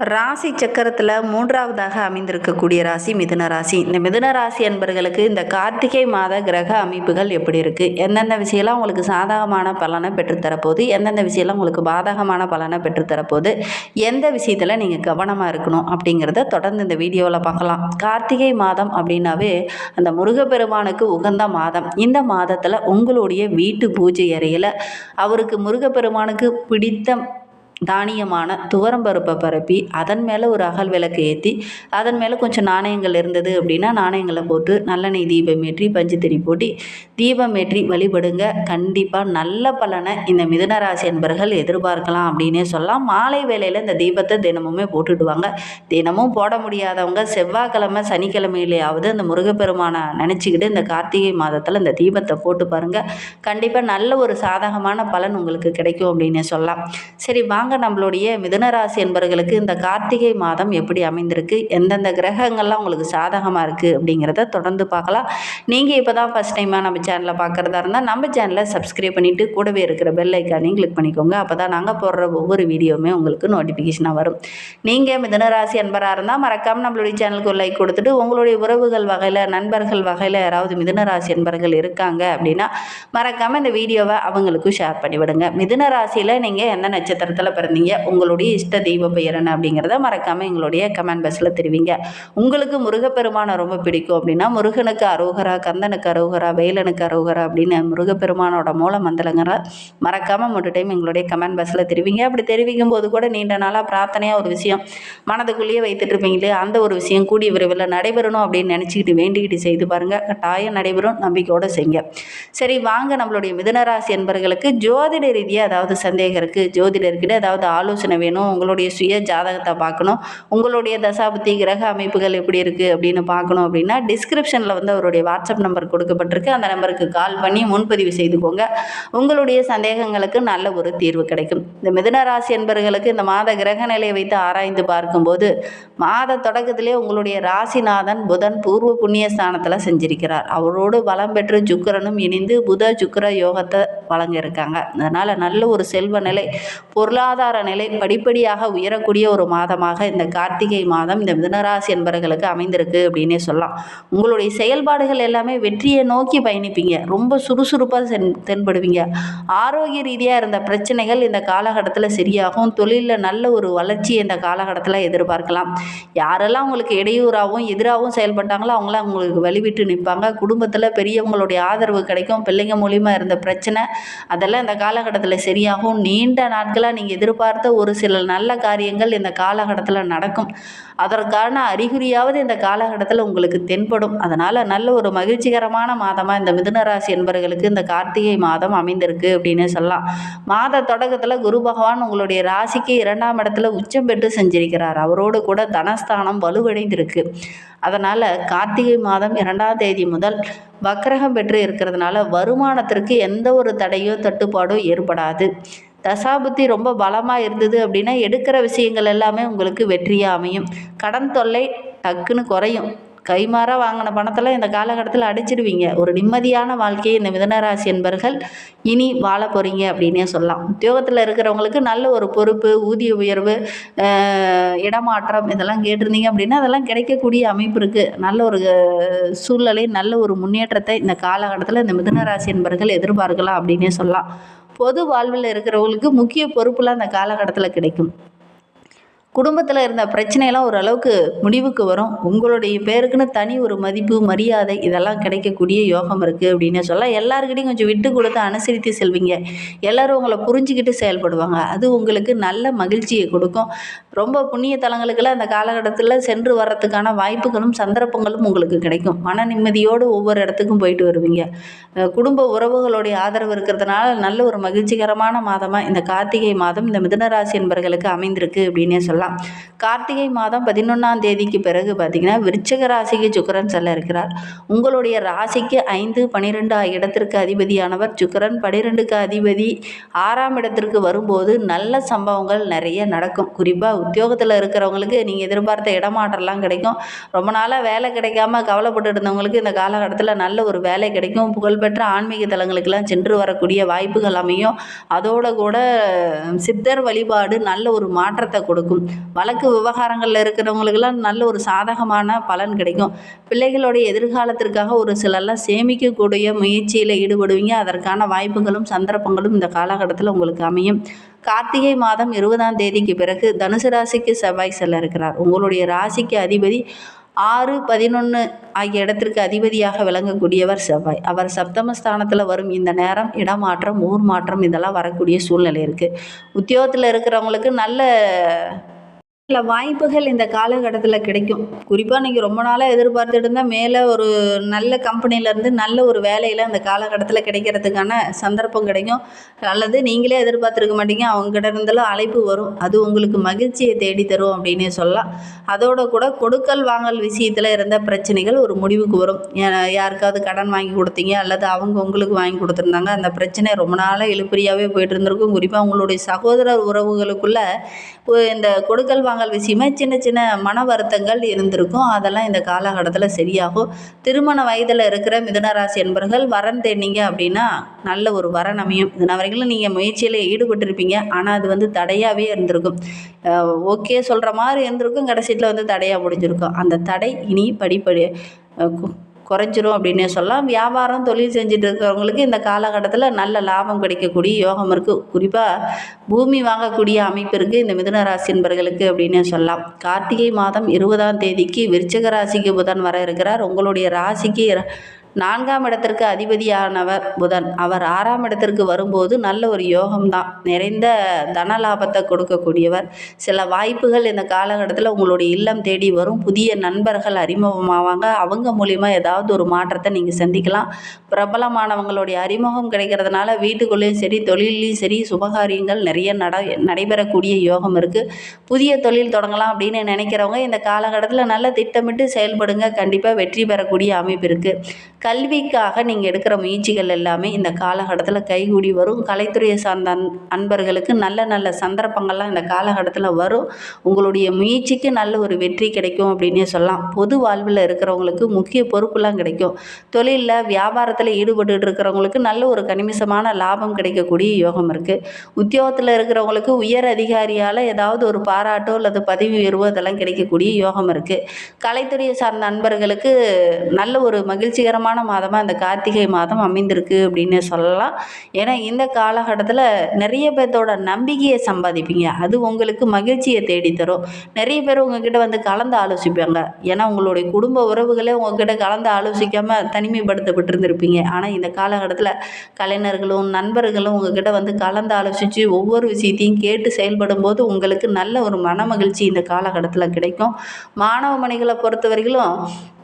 ராசி சக்கரத்தில் மூன்றாவதாக அமைந்திருக்கக்கூடிய ராசி மிதுன ராசி. இந்த மிதுன ராசி என்பர்களுக்கு இந்த கார்த்திகை மாத கிரக அமைப்புகள் எப்படி இருக்குது எந்தெந்த விஷயம்லாம் உங்களுக்கு சாதகமான பலனை பெற்றுத்தரப்போகுது எந்தெந்த விஷயம்லாம் உங்களுக்கு பாதகமான பலனை பெற்றுத்தரப்போகுது எந்த விஷயத்தில் நீங்கள் கவனமாக இருக்கணும் அப்படிங்கிறத தொடர்ந்து இந்த வீடியோவில் பார்க்கலாம். கார்த்திகை மாதம் அப்படின்னாவே அந்த முருகப்பெருமானுக்கு உகந்த மாதம். இந்த மாதத்தில் உங்களுடைய வீட்டு பூஜை அறையில் அவருக்கு முருகப்பெருமானுக்கு பிடித்த தானியமான துவரம்பருப்பை பரப்பி அதன் மேலே ஒரு அகல் விளக்கு ஏற்றி அதன் மேலே கொஞ்சம் நாணயங்கள் இருந்தது அப்படின்னா நாணயங்களை போட்டு நல்லெண்ணெய் தீபம் ஏற்றி பஞ்சுத்திரி போட்டி தீபம் ஏற்றி வழிபடுங்க. கண்டிப்பாக நல்ல பலனை இந்த மிதனராசி என்பர்கள் எதிர்பார்க்கலாம் அப்படின்னே சொல்லலாம். மாலை வேளையில் இந்த தீபத்தை தினமுமே போட்டுடுவாங்க. தினமும் போட முடியாதவங்க செவ்வாய்க்கிழமை சனிக்கிழமையிலேயாவது அந்த முருகப்பெருமானை நினச்சிக்கிட்டு இந்த கார்த்திகை மாதத்தில் இந்த தீபத்தை போட்டு பாருங்கள் கண்டிப்பாக நல்ல ஒரு சாதகமான பலன் உங்களுக்கு கிடைக்கும் அப்படின்னே சொல்லலாம். சரி வாங்க நம்மளுடைய மிதுன என்பர்களுக்கு என்பவர்களுக்கு இந்த கார்த்திகை மாதம் எப்படி அமைந்திருக்கு? எந்தெந்த கிரகங்கள்லாம் உங்களுக்கு சாதகமாக இருக்குது அப்படிங்கிறத தொடர்ந்து பார்க்கலாம். நீங்கள் இப்போ தான் ஃபஸ்ட் டைமாக நம்ம சேனலை பார்க்குறதா இருந்தால் நம்ம சேனலை சப்ஸ்கிரைப் பண்ணிவிட்டு கூடவே இருக்கிற பெல் ஐக்கானையும் கிளிக் பண்ணிக்கோங்க. அப்போ தான் நாங்கள் போடுற ஒவ்வொரு வீடியோவுமே உங்களுக்கு நோட்டிஃபிகேஷனாக வரும். நீங்கள் மிதுனராசி என்பராக அன்பராக இருந்தால் மறக்காமல் நம்மளுடைய சேனலுக்கு ஒரு லைக் கொடுத்துட்டு உங்களுடைய உறவுகள் வகையில் நண்பர்கள் வகையில் யாராவது மிதுனராசி என்பர்கள் அன்பர்கள் இருக்காங்க அப்படின்னா மறக்காமல் இந்த வீடியோவை அவங்களுக்கும் ஷேர் பண்ணிவிடுங்க. மிதுன ராசியில் நீங்கள் எந்த நட்சத்திரத்தில் பிறந்தீங்க உங்களுடைய இஷ்ட தெய்வ பெயர் என்ன அப்படிங்கிறத மறக்காமல் எங்களுடைய கமெண்ட் பாக்ஸில் தெரிவிங்க. உங்களுக்கு முருகப்பெருமானை ரொம்ப பிடிக்கும் அப்படின்னா முருகனுக்கு அரோகரா கந்தனுக்கு அரோகரா வேலனுக்கு அரோகரா அப்படின்னு முருகப்பெருமானோட மூல மந்தலங்கிற மறக்காமல் மூணு டைம் எங்களுடைய கமெண்ட் பாக்ஸில் தெரிவிங்க. அப்படி தெரிவிக்கும் போது கூட நீண்ட நாளாக பிரார்த்தனையாக ஒரு விஷயம் மனதுக்குள்ளேயே வைத்துட்டு இருப்பீங்களே அந்த ஒரு விஷயம் கூடிய விரைவில் நடைபெறணும் அப்படின்னு நினச்சிக்கிட்டு வேண்டிக்கிட்டு செய்து பாருங்கள் கட்டாயம் நடைபெறும். நம்பிக்கையோடு செய்யுங்க. சரி வாங்க நம்மளுடைய மிதனராசி என்பர்களுக்கு ஜோதிட ரீதியாக அதாவது சந்தேகம் இருக்குது ஜோதிடர்கிட்ட ஏதாவது ஆலோசனை வேணும் உங்களுடைய சுய ஜாதகத்தை பார்க்கணும் உங்களுடைய தசாபுத்தி கிரக அமைப்புகள் எப்படி இருக்குது அப்படின்னு பார்க்கணும் அப்படின்னா டிஸ்கிரிப்ஷனில் வந்து அவருடைய வாட்ஸ்அப் நம்பர் கொடுக்கப்பட்டிருக்கு. அந்த நம்பருக்கு கால் பண்ணி முன்பதிவு செய்துக்கோங்க. உங்களுடைய சந்தேகங்களுக்கு நல்ல ஒரு தீர்வு கிடைக்கும். இந்த மிதுன ராசி என்பவர்களுக்கு இந்த மாத கிரக நிலையை வைத்து ஆராய்ந்து பார்க்கும்போது மாத தொடக்கத்திலே உங்களுடைய ராசிநாதன் புதன் பூர்வ புண்ணிய ஸ்தானத்தில் செஞ்சிருக்கிறார். அவரோடு பலம் பெற்று சுக்கரனும் இணைந்து புத சுக்கர யோகத்தை வழங்க இருக்காங்க. அதனால் நல்ல ஒரு செல்வ நிலை பொருளாதார நிலை படிப்படியாக உயரக்கூடிய ஒரு மாதமாக இந்த கார்த்திகை மாதம் இந்த மிதனராசி என்பவர்களுக்கு அமைந்திருக்கு அப்படின்னே சொல்லலாம். உங்களுடைய செயல்பாடுகள் எல்லாமே வெற்றியை நோக்கி பயணிப்பீங்க. ரொம்ப சுறுசுறுப்பாக சென் தென்படுவீங்க. ஆரோக்கிய ரீதியாக இருந்த பிரச்சனைகள் இந்த காலகட்டத்தில் சரியாகும். தொழிலில் நல்ல ஒரு வளர்ச்சி இந்த காலகட்டத்தில் எதிர்பார்க்கலாம். யாரெல்லாம் உங்களுக்கு இடையூறாகவும் எதிராகவும் செயல்பட்டாங்களோ அவங்களாம் உங்களுக்கு வழிவிட்டு நிற்பாங்க. குடும்பத்தில் பெரியவங்களுடைய ஆதரவு கிடைக்கும். பிள்ளைங்க மூலியமாக இருந்த பிரச்சனை அதெல்லாம் இந்த காலகட்டத்தில் சரியாகும். நீண்ட நாட்களாக நீங்கள் எதிர்பார்த்த ஒரு சில நல்ல காரியங்கள் இந்த காலகட்டத்தில் நடக்கும். அதற்கான அறிகுறியாவது இந்த காலகட்டத்தில் உங்களுக்கு தென்படும். அதனால் நல்ல ஒரு மகிழ்ச்சிகரமான மாதமாக இந்த மிதுனராசி என்பவர்களுக்கு இந்த கார்த்திகை மாதம் அமைந்திருக்கு அப்படின்னு சொல்லலாம். மாத தொடக்கத்தில் குரு பகவான் உங்களுடைய ராசிக்கு இரண்டாம் இடத்துல உச்சம் பெற்று செஞ்சிருக்கிறார். அவரோடு கூட தனஸ்தானம் வலுவடைந்திருக்கு. அதனால் கார்த்திகை மாதம் இரண்டாம் தேதி முதல் வக்கரகம் பெற்று இருக்கிறதுனால வருமானத்திற்கு எந்த ஒரு தடையோ தட்டுப்பாடோ ஏற்படாது. தசாபுத்தி ரொம்ப பலமாக இருந்தது அப்படின்னா எடுக்கிற விஷயங்கள் எல்லாமே உங்களுக்கு வெற்றியாக அமையும். கடன் தொல்லை டக்குன்னு குறையும். கைமாறாக வாங்கின பணத்தில் இந்த காலகட்டத்தில் அடிச்சிடுவீங்க. ஒரு நிம்மதியான வாழ்க்கையை இந்த மிதனராசி என்பர்கள் இனி வாழ போகிறீங்க அப்படின்னே சொல்லலாம். உத்தியோகத்தில் இருக்கிறவங்களுக்கு நல்ல ஒரு பொறுப்பு ஊதிய உயர்வு இடமாற்றம் இதெல்லாம் கேட்டிருந்தீங்க அப்படின்னா அதெல்லாம் கிடைக்கக்கூடிய அமைப்பு இருக்குது நல்ல ஒரு சூழ்நிலை நல்ல ஒரு முன்னேற்றத்தை இந்த காலகட்டத்தில் இந்த மிதனராசி என்பர்கள் எதிர்பார்க்கலாம் அப்படின்னே சொல்லலாம். பொது வாழ்வில் இருக்கிறவங்களுக்கு முக்கிய பொறுப்புலாம் அந்த காலகட்டத்தில் கிடைக்கும். குடும்பத்தில் இருந்த பிரச்சனையெல்லாம் ஓரளவுக்கு முடிவுக்கு வரும். உங்களுடைய பேருக்குன்னு தனி ஒரு மதிப்பு மரியாதை இதெல்லாம் கிடைக்கக்கூடிய யோகம் இருக்குது அப்படின்னு சொல்லலாம் எல்லாருக்கிட்டையும் கொஞ்சம் விட்டு கொடுத்து அனுசரித்து செல்வீங்க. எல்லோரும் உங்களை புரிஞ்சுக்கிட்டு செயல்படுவாங்க. அது உங்களுக்கு நல்ல மகிழ்ச்சியை கொடுக்கும். ரொம்ப புண்ணிய தலங்களுக்கெல்லாம் அந்த காலகட்டத்தில் சென்று வர்றதுக்கான வாய்ப்புகளும் சந்தர்ப்பங்களும் உங்களுக்கு கிடைக்கும். மன நிம்மதியோடு ஒவ்வொரு இடத்துக்கும் போயிட்டு வருவீங்க. குடும்ப உறவுகளுடைய ஆதரவு இருக்கிறதுனால நல்ல ஒரு மகிழ்ச்சிகரமான மாதமாக இந்த கார்த்திகை மாதம் இந்த மிதனராசி என்பர்களுக்கு அமைந்திருக்கு அப்படின்னே சொல்லலாம். கார்த்திகை மாதம் பதினொன்றாம் தேதிக்கு பிறகு பார்த்தீங்கன்னா விருச்சக ராசிக்கு சுக்கரன் செல்ல இருக்கிறார். உங்களுடைய ராசிக்கு ஐந்து பன்னிரெண்டு இடத்திற்கு அதிபதியானவர் சுக்கரன். பனிரெண்டுக்கு அதிபதி ஆறாம் இடத்திற்கு வரும்போது நல்ல சம்பவங்கள் நிறைய நடக்கும். குறிப்பாக உத்தியோகத்தில் இருக்கிறவங்களுக்கு நீங்கள் எதிர்பார்த்த இடமாற்றம்லாம் கிடைக்கும். ரொம்ப நாளாக வேலை கிடைக்காம கவலைப்பட்டு இருந்தவங்களுக்கு இந்த காலகட்டத்தில் நல்ல ஒரு வேலை கிடைக்கும். புகழ்பெற்ற ஆன்மீக தலங்களுக்கெல்லாம் சென்று வரக்கூடிய வாய்ப்புகள் அமையும். அதோட கூட சித்தர் வழிபாடு நல்ல ஒரு மாற்றத்தை கொடுக்கும். வழக்கு விவகாரங்களில் இருக்கிறவங்களுக்கெல்லாம் நல்ல ஒரு சாதகமான பலன் கிடைக்கும். பிள்ளைகளுடைய எதிர்காலத்திற்காக ஒரு சிலர்லாம் சேமிக்கக்கூடிய முயற்சியில் ஈடுபடுவீங்க. அதற்கான வாய்ப்புகளும் சந்தர்ப்பங்களும் இந்த காலகட்டத்தில் உங்களுக்கு அமையும். கார்த்திகை மாதம் இருபதாம் தேதிக்கு பிறகு தனுசு ராசிக்கு செவ்வாய் செல்ல இருக்கிறார். உங்களுடைய ராசிக்கு அதிபதி ஆறு பதினொன்று ஆகிய இடத்திற்கு அதிபதியாக விளங்கக்கூடியவர் செவ்வாய். அவர் சப்தமஸ்தானத்தில் வரும். இந்த நேரம் இடமாற்றம் ஊர் மாற்றம் இதெல்லாம் வரக்கூடிய சூழ்நிலை இருக்குது உத்தியோகத்தில் இருக்கிறவங்களுக்கு நல்ல சில வாய்ப்புகள் இந்த காலகட்டத்தில் கிடைக்கும். குறிப்பாக நீங்கள் ரொம்ப நாளாக எதிர்பார்த்துட்டு இருந்தால் மேலே ஒரு நல்ல கம்பெனியிலேருந்து நல்ல ஒரு வேலையில் அந்த காலகட்டத்தில் கிடைக்கிறதுக்கான சந்தர்ப்பம் கிடைக்கும். அல்லது நீங்களே எதிர்பார்த்துருக்க மாட்டீங்க. அவங்ககிட்ட இருந்தாலும் அழைப்பு வரும். அது உங்களுக்கு மகிழ்ச்சியை தேடி தரும் அப்படின்னே சொல்லலாம். அதோட கூட கொடுக்கல் வாங்கல் விஷயத்தில் இருந்த பிரச்சனைகள் ஒரு முடிவுக்கு வரும். யாருக்காவது கடன் வாங்கி கொடுத்தீங்க. அல்லது அவங்க உங்களுக்கு வாங்கி கொடுத்துருந்தாங்க. அந்த பிரச்சனை ரொம்ப நாளாக இழுபறியாகவே போயிட்டு இருந்திருக்கும். குறிப்பாக உங்களுடைய சகோதரர் உறவுகளுக்குள்ளே இந்த கொடுக்கல் வாங்கல் விஷயமா சின்ன சின்ன மன வருத்தங்கள் இருந்திருக்கும். அதெல்லாம் இந்த காலகட்டத்தில் சரியாகும். திருமண வயதில் இருக்கிற மிதுனராசி என்பர்கள் வரன் தேடினீங்க அப்படின்னா நல்ல ஒரு வரன் அமையும். இதுன வரைக்கும் நீங்கள் முயற்சியில் ஈடுபட்டிருப்பீங்க. ஆனால் அது வந்து தடையாகவே இருந்திருக்கும். ஓகே சொல்கிற மாதிரி இருந்திருக்கும். கடைசியில் வந்து தடையாக முடிஞ்சிருக்கும். அந்த தடை இனி படிப்படி குறைஞ்சிரும் அப்படின்னே சொல்லலாம். வியாபாரம் தொழில் செஞ்சுட்டு இருக்கிறவங்களுக்கு இந்த காலகட்டத்தில் நல்ல லாபம் கிடைக்கக்கூடிய யோகம் இருக்குது குறிப்பாக பூமி வாங்கக்கூடிய அமைப்பு இருக்குது இந்த மிதுன ராசி என்பர்களுக்கு அப்படின்னே சொல்லலாம். கார்த்திகை மாதம் இருபதாம் தேதிக்கு விருச்சிக ராசிக்கு புதன் வர இருக்கிறார். உங்களுடைய ராசிக்கு நான்காம் இடத்திற்கு அதிபதியானவர் புதன். அவர் ஆறாம் இடத்திற்கு வரும்போது நல்ல ஒரு யோகம்தான். நிறைந்த தன லாபத்தை கொடுக்கக்கூடியவர். சில வாய்ப்புகள் இந்த காலகட்டத்தில் உங்களுடைய இல்லம் தேடி வரும். புதிய நண்பர்கள் அறிமுகமாவாங்க. அவங்க மூலிமா ஏதாவது ஒரு மாற்றத்தை நீங்கள் சந்திக்கலாம். பிரபலமானவங்களுடைய அறிமுகம் கிடைக்கிறதுனால வீட்டுக்குள்ளேயும் சரி தொழிலையும் சரி சுபகாரியங்கள் நிறைய நட நடைபெறக்கூடிய யோகம் இருக்குது புதிய தொழில் தொடங்கலாம் அப்படின்னு நினைக்கிறவங்க இந்த காலகட்டத்தில் நல்ல திட்டமிட்டு செயல்படுங்க. கண்டிப்பாக வெற்றி பெறக்கூடிய அமைப்பு இருக்குது கல்விக்காக நீங்கள் எடுக்கிற முயற்சிகள் எல்லாமே இந்த காலகட்டத்தில் கைகூடி வரும். கலைத்துறையை சார்ந்த அன் அன்பர்களுக்கு நல்ல நல்ல சந்தர்ப்பங்கள்லாம் இந்த காலகட்டத்தில் வரும். உங்களுடைய முயற்சிக்கு நல்ல ஒரு வெற்றி கிடைக்கும் அப்படின்னே சொல்லலாம். பொது வாழ்வில் இருக்கிறவங்களுக்கு முக்கிய பொறுப்புலாம் கிடைக்கும். தொழிலில் வியாபாரத்தில் ஈடுபட்டு இருக்கிறவங்களுக்கு நல்ல ஒரு கனிமிசமான லாபம் கிடைக்கக்கூடிய யோகம் இருக்குது உத்தியோகத்தில் இருக்கிறவங்களுக்கு உயர் அதிகாரியால் ஏதாவது ஒரு பாராட்டோ அல்லது பதவி உயர்வோ இதெல்லாம் கிடைக்கக்கூடிய யோகம் இருக்குது கலைத்துறையை சார்ந்த அன்பர்களுக்கு நல்ல ஒரு மகிழ்ச்சிகரமான மாதமாக இந்த கார்த்திகை மாதம் அமைந்திருக்கு அப்படின்னு சொல்லலாம். ஏன்னா இந்த காலகட்டத்தில் நிறைய பேர்த்தோட நம்பிக்கையை சம்பாதிப்பீங்க. அது உங்களுக்கு மகிழ்ச்சியை தேடித்தரும். நிறைய பேர் உங்ககிட்ட வந்து கலந்து ஆலோசிப்பாங்க. ஏன்னா உங்களுடைய குடும்ப உறவுகளே உங்ககிட்ட கலந்து ஆலோசிக்காமல் தனிமைப்படுத்தப்பட்டு இருந்திருப்பீங்க ஆனால் இந்த காலகட்டத்தில் கலைஞர்களும் நண்பர்களும் உங்ககிட்ட வந்து கலந்து ஆலோசித்து ஒவ்வொரு விஷயத்தையும் கேட்டு செயல்படும் போது உங்களுக்கு நல்ல ஒரு மன மகிழ்ச்சி இந்த காலகட்டத்தில் கிடைக்கும். மாணவ மணிகளை பொறுத்தவரையிலும்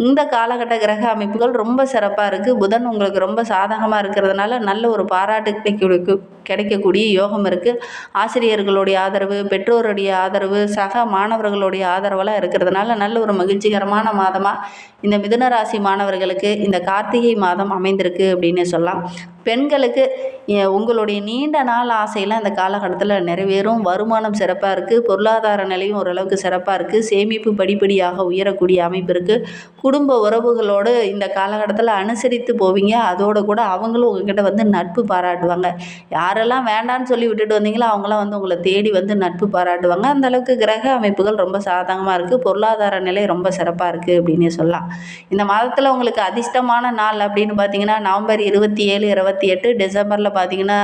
இந்த காலகட்ட கிரக அமைப்புகள் ரொம்ப சிறப்பாக இருக்குது புதன் உங்களுக்கு ரொம்ப சாதகமாக இருக்கிறதுனால நல்ல ஒரு பாராட்டு கிடைக்க கிடைக்கக்கூடிய யோகம் இருக்குது ஆசிரியர்களுடைய ஆதரவு பெற்றோருடைய ஆதரவு சக மாணவர்களுடைய ஆதரவெல்லாம் இருக்கிறதுனால நல்ல ஒரு மகிழ்ச்சிகரமான மாதமாக இந்த மிதுன ராசி மாணவர்களுக்கு இந்த கார்த்திகை மாதம் அமைந்திருக்கு அப்படின்னு சொல்லலாம். பெண்களுக்கு உங்களுடைய நீண்ட நாள் ஆசையெல்லாம் இந்த காலகட்டத்தில் நிறைவேறும். வருமானம் சிறப்பாக இருக்குது பொருளாதார நிலையும் ஓரளவுக்கு சிறப்பாக இருக்குது சேமிப்பு படிப்படியாக உயரக்கூடிய அமைப்பு இருக்குது குடும்ப உறவுகளோடு இந்த காலகட்டத்தில் அனுசரித்து போவீங்க. அதோடு கூட அவங்களும் உங்ககிட்ட வந்து நட்பு பாராட்டுவாங்க. யாரெல்லாம் வேண்டான்னு சொல்லி விட்டுட்டு வந்தீங்களோ அவங்களாம் வந்து உங்களை தேடி வந்து நட்பு பாராட்டுவாங்க. அந்தளவுக்கு கிரக அமைப்புகள் ரொம்ப சாதகமாக இருக்குது பொருளாதார நிலை ரொம்ப சிறப்பாக இருக்குது அப்படின்னே சொல்லலாம். இந்த மாதத்தில் உங்களுக்கு அதிர்ஷ்டமான நாள் அப்படின்னு பார்த்தீங்கன்னா நவம்பர் இருபத்தி ஏழு இருபத்தி எட்டு டிசம்பரில் பார்த்தீங்கன்னா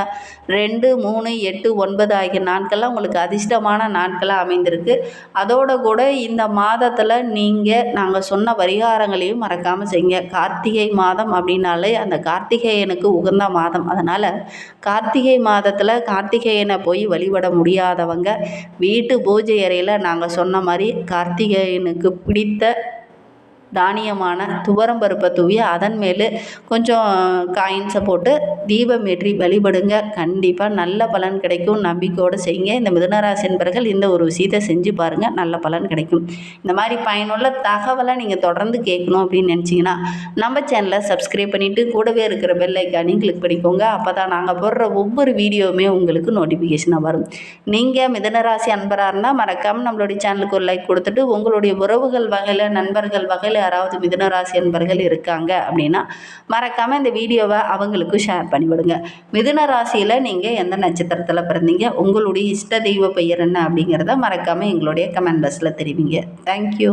ரெண்டு மூணு எட்டு ஒன்பது ஆகிய நாட்கள்லாம் உங்களுக்கு அதிர்ஷ்டமான நாட்களாக அமைந்திருக்கு. அதோட கூட இந்த மாதத்தில் நீங்கள் நாங்கள் சொன்ன பரிகாரங்களையும் மறக்காமல் செய்யுங்க. கார்த்திகை மாதம் அப்படின்னாலே அந்த கார்த்திகேயனுக்கு உகந்த மாதம். அதனால் கார்த்திகை மாதத்தில் கார்த்திகேயனை போய் வழிபட முடியாதவங்க வீட்டு பூஜை அறையில் நாங்கள் சொன்ன மாதிரி கார்த்திகேயனுக்கு பிடித்த தானியமான துவரம் பருப்பை தூவி அதன் மேலே கொஞ்சம் காயின்ஸை போட்டு தீபம் ஏற்றி வழிபடுங்க. கண்டிப்பாக நல்ல பலன் கிடைக்கும். நம்பிக்கையோடு செய்யுங்க. இந்த மிதுனராசி என்பர்கள் இந்த ஒரு விஷயத்தை செஞ்சு பாருங்கள் நல்ல பலன் கிடைக்கும். இந்த மாதிரி பயனுள்ள தகவலை நீங்கள் தொடர்ந்து கேட்கணும் அப்படின்னு நினச்சிங்கன்னா நம்ம சேனலை சப்ஸ்கிரைப் பண்ணிவிட்டு கூடவே இருக்கிற பெல் ஐக்கானையும் கிளிக் பண்ணிக்கோங்க. அப்போ தான் நாங்கள் போடுற ஒவ்வொரு வீடியோவுமே உங்களுக்கு நோட்டிஃபிகேஷனாக வரும். நீங்கள் மிதனராசி அன்பராக இருந்தால் மறக்காமல் நம்மளுடைய சேனலுக்கு ஒரு லைக் கொடுத்துட்டு உங்களுடைய உறவுகள் வகையில் நண்பர்கள் வகையில் யாராவது மிதுனராசி அன்பர்கள் இருக்காங்க அப்படின்னா மறக்காமல் இந்த வீடியோவை அவங்களுக்கும் ஷேர் பண்ணிவிடுங்க. மிதுன ராசியில் நீங்கள் எந்த நட்சத்திரத்தில் பிறந்தீங்க? உங்களுடைய இஷ்ட தெய்வ பெயர் என்ன அப்படிங்கிறத மறக்காமல் எங்களுடைய கமெண்ட் பாக்ஸில் தெரிவிங்க. தேங்க்யூ